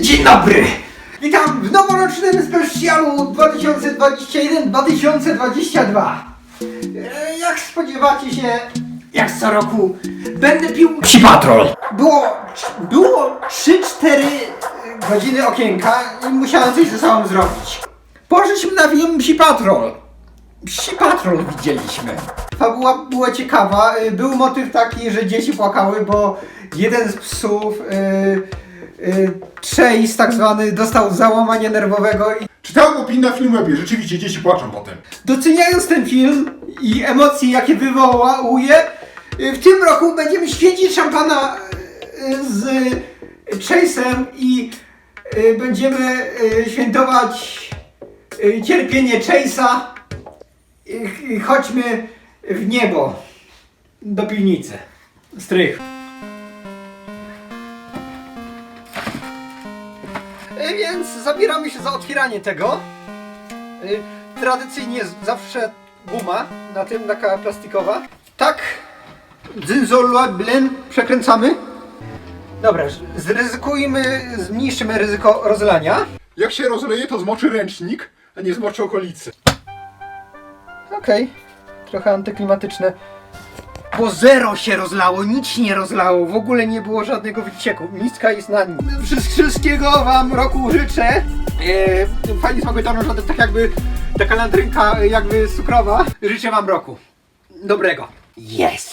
Dzień dobry! Witam w noworocznym specjalu 2021-2022. E, Jak spodziewacie się, jak co roku, będę pił Psi Patrol. Było, było 3-4 godziny okienka i musiałem coś ze sobą zrobić. Poszliśmy na film Psi Patrol. Psi Patrol widzieliśmy. Fabuła była ciekawa. Y, Był motyw taki, że dzieci płakały, bo jeden z psów, Chase tak zwany, dostał załamanie nerwowego i Czytałem opinię na Filmwebie, rzeczywiście dzieci płaczą potem. doceniając ten film i emocje, jakie wywołuje, y, w tym roku będziemy święcić szampana y, z Chase'em i y, będziemy y, świętować y, cierpienie Chase'a. Y, y, Chodźmy w niebo do piwnicy. Strych. Więc zabieramy się za otwieranie tego. Y, Tradycyjnie zawsze guma, na tym taka plastikowa. Tak, dzynzolablen przekręcamy. Dobra, zryzykujmy, zmniejszymy ryzyko rozlania. Jak się rozleje, to zmoczy ręcznik, a nie zmoczy okolicy. Okej, trochę antyklimatyczne. Bo zero się rozlało, nic się nie rozlało, w ogóle nie było żadnego wycieku. Miska jest na nim. Wszyst- Wszystkiego wam roku życzę. Eee, fajnie smakuje że to tak jakby taka landrynka jakby cukrowa. Życzę wam roku. Dobrego. Yes!